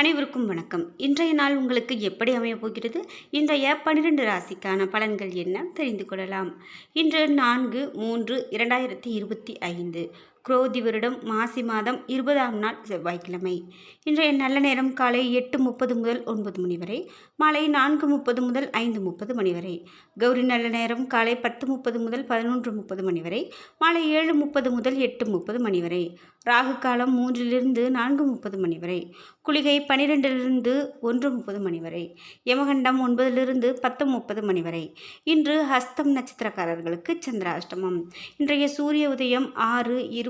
அனைவருக்கும் வணக்கம். இன்றைய நாள் உங்களுக்கு எப்படி அமையப் போகிறது? இன்றைய பன்னிரெண்டு ராசிக்கான பலன்கள் என்ன? தெரிந்து கொள்ளலாம். இன்று நான்கு மூன்று இரண்டாயிரத்தி இருபத்தி ஐந்து. குரோதி வருடம் மாசி மாதம் இருபதாம் நாள் செவ்வாய்க்கிழமை. இன்றைய நல்ல நேரம் காலை எட்டு முப்பது முதல் ஒன்பது மணி வரை மாலை நான்கு முப்பது முதல் ஐந்து முப்பது மணி வரை. கௌரி நல்ல நேரம் காலை பத்து முப்பது முதல் பதினொன்று முப்பது மணி வரை மாலை ஏழு முப்பது முதல் எட்டு முப்பது மணி வரை. ராகு காலம் மூன்றிலிருந்து நான்கு முப்பது மணி வரை. குளிகை பனிரெண்டிலிருந்து ஒன்று முப்பது மணி வரை. யமகண்டம் ஒன்பதிலிருந்து பத்து முப்பது மணி வரை. இன்று ஹஸ்தம் நட்சத்திரக்காரர்களுக்கு சந்திராஷ்டமம். இன்றைய சூரிய உதயம் ஆறு இரு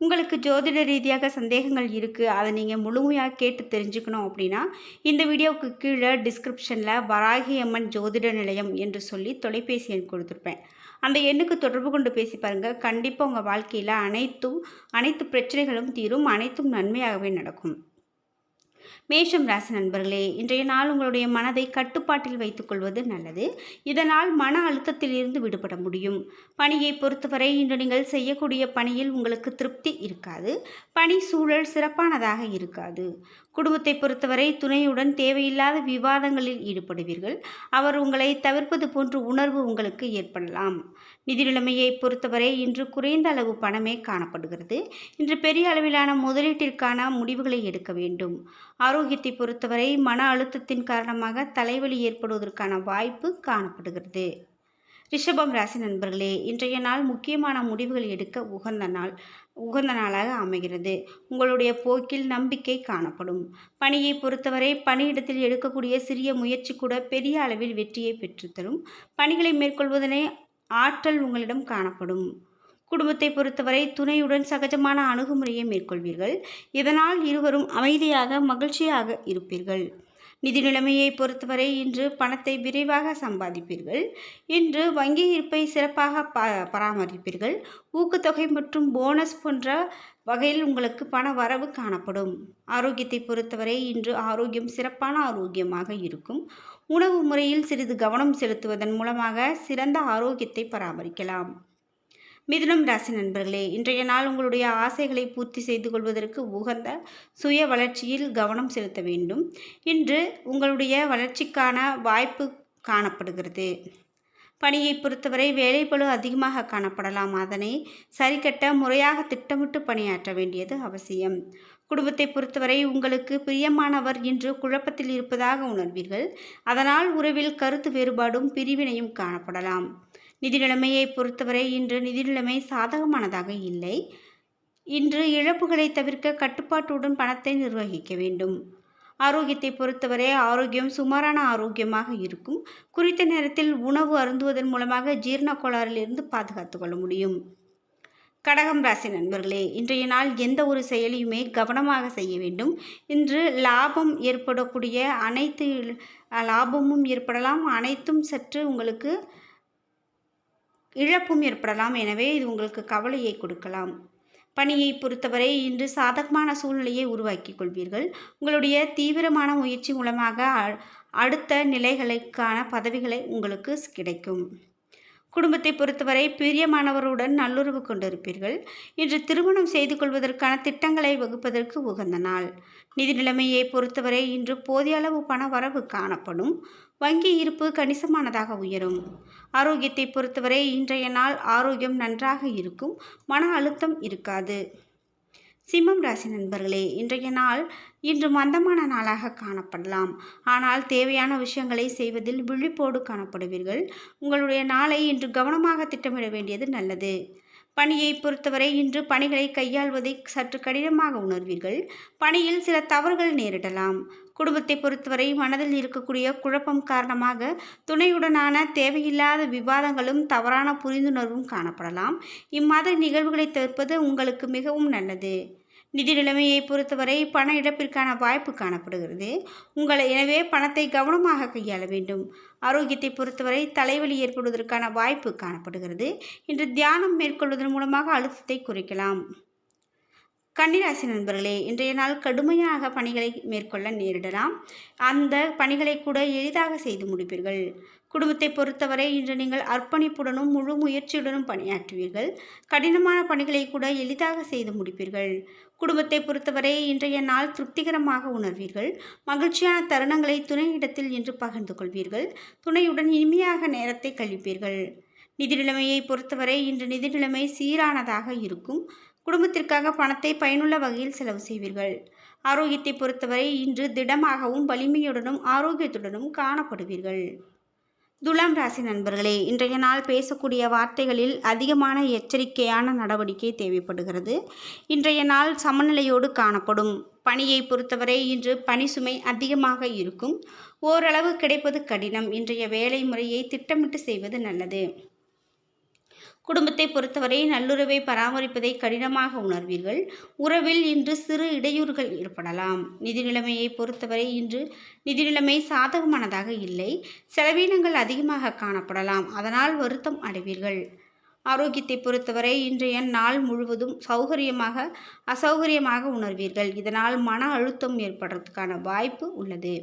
உங்களுக்கு ஜோதிட ரீதியாக சந்தேகங்கள் இருக்குது அதை நீங்கள் முழுமையாக கேட்டு தெரிஞ்சுக்கணும் அப்படின்னா இந்த வீடியோவுக்கு கீழே டிஸ்கிரிப்ஷனில் வராகி அம்மன் ஜோதிட நிலையம் என்று சொல்லி தொலைபேசி எண் கொடுத்துருப்பேன். அந்த எண்ணுக்கு தொடர்பு கொண்டு பேசி பாருங்கள் கண்டிப்பாக உங்கள் வாழ்க்கையில் அனைத்தும் அனைத்து பிரச்சனைகளும் தீரும் அனைத்தும் நன்மையாகவே நடக்கும். மேஷம் ராசி நண்பர்களே இன்றைய நாள் உங்களுடைய மனதை கட்டுப்பாட்டில் வைத்துக்கொள்வது நல்லது. இதனால் மன அழுத்தத்தில் இருந்து விடுபட முடியும். பணியை பொறுத்தவரை இன்று நீங்கள் செய்யக்கூடிய பணியில் உங்களுக்கு திருப்தி இருக்காது. பணி சூழல் சிறப்பானதாக இருக்காது. குடும்பத்தை பொறுத்தவரை துணையுடன் தேவையில்லாத விவாதங்களில் ஈடுபடுவீர்கள். அவர் உங்களை தவிர்ப்பது போன்ற உணர்வு உங்களுக்கு ஏற்படலாம். நிதி நிலைமையை பொறுத்தவரை இன்று குறைந்த அளவு பணமே காணப்படுகிறது. இன்று பெரிய அளவிலான முதலீட்டிற்கான முடிவுகளை எடுக்க வேண்டும். ஆரோக்கியத்தை பொறுத்தவரை மன அழுத்தத்தின் காரணமாக தலைவலி ஏற்படுவதற்கான வாய்ப்பு காணப்படுகிறது. ரிஷபம் ராசி நண்பர்களே இன்றைய நாள் முக்கியமான முடிவுகள் எடுக்க உகந்த நாள் உகந்த நாளாக அமைகிறது. உங்களுடைய போக்கில் நம்பிக்கை காணப்படும். பணியை பொறுத்தவரை பணியிடத்தில் எடுக்கக்கூடிய சிறிய முயற்சி கூட பெரிய அளவில் வெற்றியை பெற்றுத்தரும். பணிகளை மேற்கொள்வதனை ஆற்றல் உங்களிடம் காணப்படும். குடும்பத்தை பொறுத்தவரை துணையுடன் சகஜமான அணுகுமுறையை மேற்கொள்வீர்கள். இதனால் இருவரும் அமைதியாக மகிழ்ச்சியாக இருப்பீர்கள். நிதி நிலைமையை பொறுத்தவரை இன்று பணத்தை விரைவாக சம்பாதிப்பீர்கள். இன்று வங்கி இருப்பை சிறப்பாக ப பராமரிப்பீர்கள். ஊக்கத்தொகை மற்றும் போனஸ் போன்ற வகையில் உங்களுக்கு பண வரவு காணப்படும். ஆரோக்கியத்தை பொறுத்தவரை இன்று ஆரோக்கியம் சிறப்பான ஆரோக்கியமாக இருக்கும். உணவு முறையில் சிறிது கவனம் செலுத்துவதன் மூலமாக சிறந்த ஆரோக்கியத்தை பராமரிக்கலாம். மிதுனம் ராசி நண்பர்களே இன்றைய நாள் உங்களுடைய ஆசைகளை பூர்த்தி செய்து கொள்வதற்கு உகந்த சுய வளர்ச்சியில் கவனம் செலுத்த வேண்டும். இன்று உங்களுடைய வளர்ச்சிக்கான வாய்ப்பு காணப்படுகிறது. பணியை பொறுத்தவரை வேலைப்பளு அதிகமாக காணப்படலாம். அதனை சரிக்கட்ட முறையாக திட்டமிட்டு பணியாற்ற வேண்டியது அவசியம். குடும்பத்தை பொறுத்தவரை உங்களுக்கு பிரியமானவர் இன்று குழப்பத்தில் இருப்பதாக உணர்வீர்கள். அதனால் உறவில் கருத்து வேறுபாடும் பிரிவினையும் காணப்படலாம். நிதி நிலைமையை பொறுத்தவரை இன்று நிதி நிலைமை சாதகமானதாக இல்லை. இன்று இழப்புகளை தவிர்க்க கட்டுப்பாட்டுடன் பணத்தை நிர்வகிக்க வேண்டும். ஆரோக்கியத்தை பொறுத்தவரை ஆரோக்கியம் சுமாரான ஆரோக்கியமாக இருக்கும். குறித்த நேரத்தில் உணவு அருந்துவதன் மூலமாக ஜீரண கோளாறிலிருந்து பாதுகாத்து கொள்ள முடியும். கடகம் ராசி நண்பர்களே இன்றைய நாள் எந்த ஒரு செயலையுமே கவனமாக செய்ய வேண்டும். இன்று லாபம் ஏற்படக்கூடிய அனைத்து லாபமும் ஏற்படலாம். அனைத்தும் சற்று உங்களுக்கு இழப்பும் ஏற்படலாம். எனவே இது உங்களுக்கு கவலையை கொடுக்கலாம். பணியை பொறுத்தவரை இன்று சாதகமான சூழ்நிலையை உருவாக்கி கொள்வீர்கள். உங்களுடைய தீவிரமான முயற்சி மூலமாக அடுத்த நிலைகளுக்கான பதவிகளை உங்களுக்கு கிடைக்கும். குடும்பத்தை பொறுத்தவரை பிரியமானவருடன் நல்லுறவு கொண்டிருப்பீர்கள். இன்று திருமணம் செய்து கொள்வதற்கான திட்டங்களை வகுப்பதற்கு உகந்த நாள். நிதி நிலைமையை பொறுத்தவரை இன்று போதிய அளவு பண வரவு காணப்படும். வங்கி இருப்பு கணிசமானதாக உயரும். ஆரோக்கியத்தை பொறுத்தவரை இன்றைய நாள் ஆரோக்கியம் நன்றாக இருக்கும். மன அழுத்தம் இருக்காது. சிம்மம் ராசி நண்பர்களே இன்றைய நாள் இன்று மந்தமான நாளாக காணப்படலாம். ஆனால் தேவையான விஷயங்களை செய்வதில் விழிப்போடு காணப்படுவீர்கள். உங்களுடைய நாளை இன்று கவனமாக திட்டமிட வேண்டியது நல்லது. பணியை பொறுத்தவரை இன்று பணிகளை கையாள்வதை சற்று கடினமாக உணர்வீர்கள். பணியில் சில தவறுகள் நேரிடலாம். குடும்பத்தை பொறுத்தவரை மனதில் இருக்கக்கூடிய குழப்பம் காரணமாக துணையுடனான தேவையில்லாத விவாதங்களும் தவறான புரிந்துணர்வும் காணப்படலாம். இம்மாதிரி நிகழ்வுகளை தவிர்ப்பது உங்களுக்கு மிகவும் நல்லது. நிதி நிலைமையை பொறுத்தவரை பண இழப்பிற்கான வாய்ப்பு காணப்படுகிறது. உங்களை எனவே பணத்தை கவனமாக கையாள வேண்டும். ஆரோக்கியத்தை பொறுத்தவரை தலைவலி ஏற்படுவதற்கான வாய்ப்பு காணப்படுகிறது. இன்று தியானம் மேற்கொள்வதன் மூலமாக அழுத்தத்தை குறைக்கலாம். கன்னிராசி நண்பர்களே இன்றைய நாள் கடுமையாக பணிகளை மேற்கொள்ள நேரிடலாம். அந்த பணிகளை கூட எளிதாக செய்து முடிப்பீர்கள். குடும்பத்தை பொறுத்தவரை இன்று நீங்கள் அர்ப்பணிப்புடனும் முழு முயற்சியுடனும் பணியாற்றுவீர்கள். கடினமான பணிகளை கூட எளிதாக செய்து முடிப்பீர்கள். குடும்பத்தை பொறுத்தவரை இன்றைய நாள் திருப்திகரமாக உணர்வீர்கள். மகிழ்ச்சியான தருணங்களை துணையிடத்தில் இன்று பகிர்ந்து கொள்வீர்கள். துணையுடன் இனிமையாக நேரத்தை கழிப்பீர்கள். நிதி நிலைமையை பொறுத்தவரை இன்று நிதி நிலைமை சீரானதாக இருக்கும். குடும்பத்திற்காக பணத்தை பயனுள்ள வகையில் செலவு செய்வீர்கள். ஆரோக்கியத்தை பொறுத்தவரை இன்று திடமாகவும் வலிமையுடனும் ஆரோக்கியத்துடனும் காணப்படுவீர்கள். துலாம் ராசி நண்பர்களே இன்றைய நாள் பேசக்கூடிய வார்த்தைகளில் அதிகமான எச்சரிக்கையான நடவடிக்கை தேவைப்படுகிறது. இன்றைய நாள் சமநிலையோடு காணப்படும். பணியை பொறுத்தவரை இன்று பணி சுமை அதிகமாக இருக்கும். ஓரளவு கிடைப்பது கடினம். இன்றைய வேலை முறையை திட்டமிட்டு செய்வது நல்லது. குடும்பத்தை பொறுத்தவரை நல்லுறவை பராமரிப்பதை கடினமாக உணர்வீர்கள். உறவில் இன்று சிறு இடையூறுகள் ஏற்படலாம். நிதி நிலைமையை பொறுத்தவரை இன்று நிதி நிலைமை சாதகமானதாக இல்லை. செலவீனங்கள் அதிகமாக காணப்படலாம். அதனால் வருத்தம் அடைவீர்கள். ஆரோக்கியத்தை பொறுத்தவரை இன்றைய நாள் முழுவதும் சௌகரியமாக அசௌகரியமாக உணர்வீர்கள். இதனால் மன அழுத்தம் ஏற்படுறதுக்கான வாய்ப்பு உள்ளது.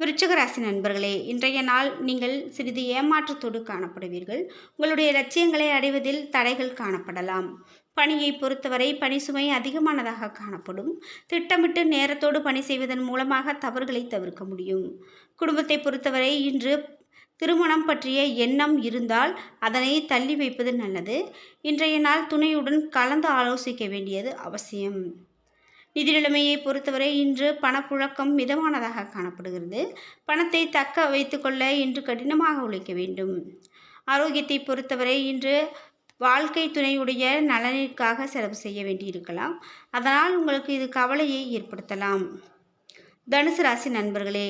விருச்சிகராசி நண்பர்களே இன்றைய நாள் நீங்கள் சிறிது ஏமாற்றத்தோடு காணப்படுவீர்கள். உங்களுடைய லட்சியங்களை அடைவதில் தடைகள் காணப்படலாம். பணியை பொறுத்தவரை பணி சுமை அதிகமானதாக காணப்படும். திட்டமிட்டு நேரத்தோடு பணி செய்வதன் மூலமாக தவறுகளை தவிர்க்க முடியும். குடும்பத்தை பொறுத்தவரை இன்று திருமணம் பற்றிய எண்ணம் இருந்தால் அதனை தள்ளி வைப்பது நல்லது. இன்றைய நாள் துணையுடன் கலந்து ஆலோசிக்க வேண்டியது அவசியம். நிதி நிலைமையை பொறுத்தவரை இன்று பணப்புழக்கம் மிதமானதாக காணப்படுகிறது. பணத்தை தக்க வைத்துக்கொள்ள இன்று கடினமாக உழைக்க வேண்டும். ஆரோக்கியத்தை பொறுத்தவரை இன்று வாழ்க்கை துணையுடைய நலனிற்காக செலவு செய்ய வேண்டியிருக்கலாம். அதனால் உங்களுக்கு இது கவலையை ஏற்படுத்தலாம். தனுசு ராசி நண்பர்களே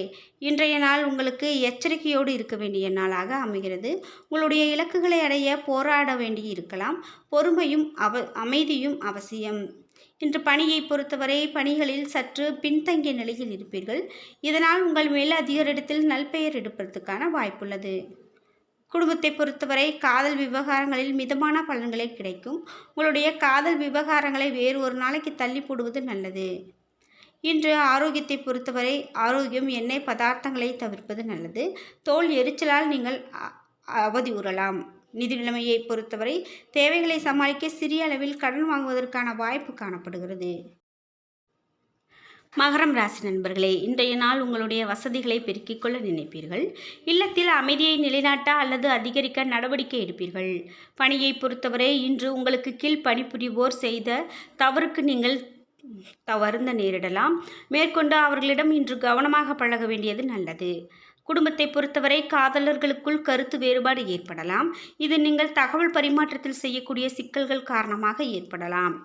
இன்றைய நாள் உங்களுக்கு எச்சரிக்கையோடு இருக்க வேண்டிய நாளாக அமைகிறது. உங்களுடைய இலக்குகளை அடைய போராட வேண்டி இருக்கலாம் பொறுமையும் அவ அமைதியும் அவசியம். இன்று பணியை பொறுத்தவரை பணிகளில் சற்று பின்தங்கிய நிலையில் இருப்பீர்கள். இதனால் உங்கள் மேல் அதிகரிடத்தில் நல்பெயர் எடுப்பதற்கான வாய்ப்புள்ளது. குடும்பத்தை பொறுத்தவரை காதல் விவகாரங்களில் மிதமான பலன்களே கிடைக்கும். உங்களுடைய காதல் விவகாரங்களை வேறு ஒரு நாளைக்கு தள்ளி போடுவது நல்லது. இன்று ஆரோக்கியத்தை பொறுத்தவரை ஆரோக்கியம் எண்ணெய் பதார்த்தங்களை தவிர்ப்பது நல்லது. தோல் எரிச்சலால் நீங்கள் அவதி உறலாம். நிதி நிலைமையை பொறுத்தவரை தேவைகளை சமாளிக்க சிறிய அளவில் கடன் வாங்குவதற்கான வாய்ப்பு காணப்படுகிறது. மகரம் ராசி நண்பர்களே இன்றைய நாள் உங்களுடைய வசதிகளை பெருக்கிக் கொள்ள நினைப்பீர்கள். இல்லத்தில் அமைதியை நிலைநாட்ட அல்லது அதிகரிக்க நடவடிக்கை எடுப்பீர்கள். பணியை பொறுத்தவரை இன்று உங்களுக்கு கீழ் பணிபுரிவோர் செய்த தவறுக்கு நீங்கள் தவறுந்த நேரிடலாம். மேற்கொண்டு அவர்களிடம் இன்று கவனமாக பழக வேண்டியது நல்லது. குடும்பத்தை பொறுத்தவரை காதலர்களுக்குள் கருத்து வேறுபாடு ஏற்படலாம். இது நீங்கள் தகவல் பரிமாற்றத்தில் செய்யக்கூடிய சிக்கல்கள் காரணமாக ஏற்படலாம்.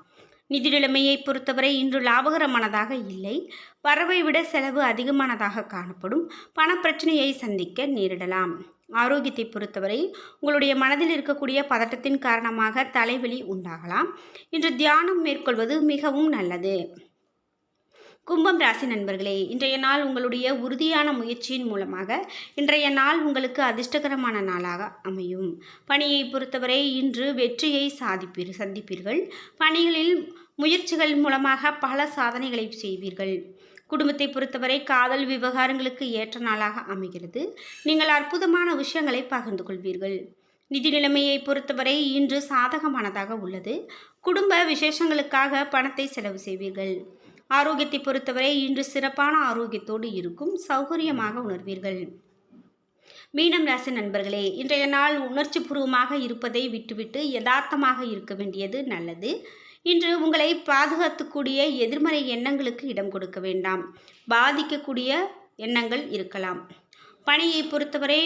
நிதி நிலைமையை பொறுத்தவரை இன்று லாபகரமானதாக இல்லை. வரவை விட செலவு அதிகமானதாக காணப்படும். பணப்பிரச்சனையை சந்திக்க நேரிடலாம். ஆரோக்கியத்தை பொறுத்தவரை உங்களுடைய மனதில் இருக்கக்கூடிய பதட்டத்தின் காரணமாக தலைவலி உண்டாகலாம். இன்று தியானம் மேற்கொள்வது மிகவும் நல்லது. கும்பம் ராசி நண்பர்களே இன்றைய நாள் உங்களுடைய உறுதியான முயற்சியின் மூலமாக இன்றைய நாள் உங்களுக்கு அதிர்ஷ்டகரமான நாளாக அமையும். பணியை பொறுத்தவரை இன்று வெற்றியை சாதிப்பீர் சந்திப்பீர்கள். பணிகளில் முயற்சிகள் மூலமாக பல சாதனைகளை செய்வீர்கள். குடும்பத்தை பொறுத்தவரை காதல் விவகாரங்களுக்கு ஏற்ற நாளாக அமைகிறது. நீங்கள் அற்புதமான விஷயங்களை பகிர்ந்து கொள்வீர்கள். நிதி நிலைமையை பொறுத்தவரை இன்று சாதகமானதாக உள்ளது. குடும்ப விசேஷங்களுக்காக பணத்தை செலவு செய்வீர்கள். ஆரோக்கியத்தை பொறுத்தவரை இன்று சிறப்பான ஆரோக்கியத்தோடு இருக்கும் சௌகரியமாக உணர்வீர்கள். மீனம் ராசி நண்பர்களே இன்றைய நாள் உணர்ச்சி பூர்வமாக இருப்பதை விட்டுவிட்டு யதார்த்தமாக இருக்க வேண்டியது நல்லது. இன்று உங்களை பாதுகாத்துக்கூடிய எதிர்மறை எண்ணங்களுக்கு இடம் கொடுக்க வேண்டாம். பாதிக்கக்கூடிய எண்ணங்கள் இருக்கலாம். பணியை பொறுத்தவரை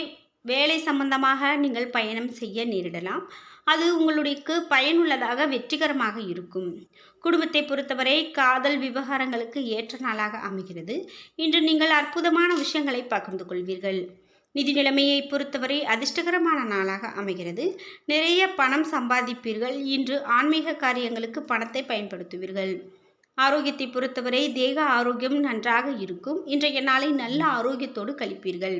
வேலை சம்பந்தமாக நீங்கள் பயணம் செய்ய நேரிடலாம். அது உங்களுக்கு பயனுள்ளதாக வெற்றிகரமாக இருக்கும். குடும்பத்தை பொறுத்தவரை காதல் விவகாரங்களுக்கு ஏற்ற நாளாக அமைகிறது. இன்று நீங்கள் அற்புதமான விஷயங்களை பகிர்ந்து கொள்வீர்கள். நிதி நிலைமையை பொறுத்தவரை அதிர்ஷ்டகரமான நாளாக அமைகிறது. நிறைய பணம் சம்பாதிப்பீர்கள். இன்று ஆன்மீக காரியங்களுக்கு பணத்தை பயன்படுத்துவீர்கள். ஆரோக்கியத்தை பொறுத்தவரை தேக ஆரோக்கியம் நன்றாக இருக்கும். இன்றைய நாளை நல்ல ஆரோக்கியத்தோடு கழிப்பீர்கள்.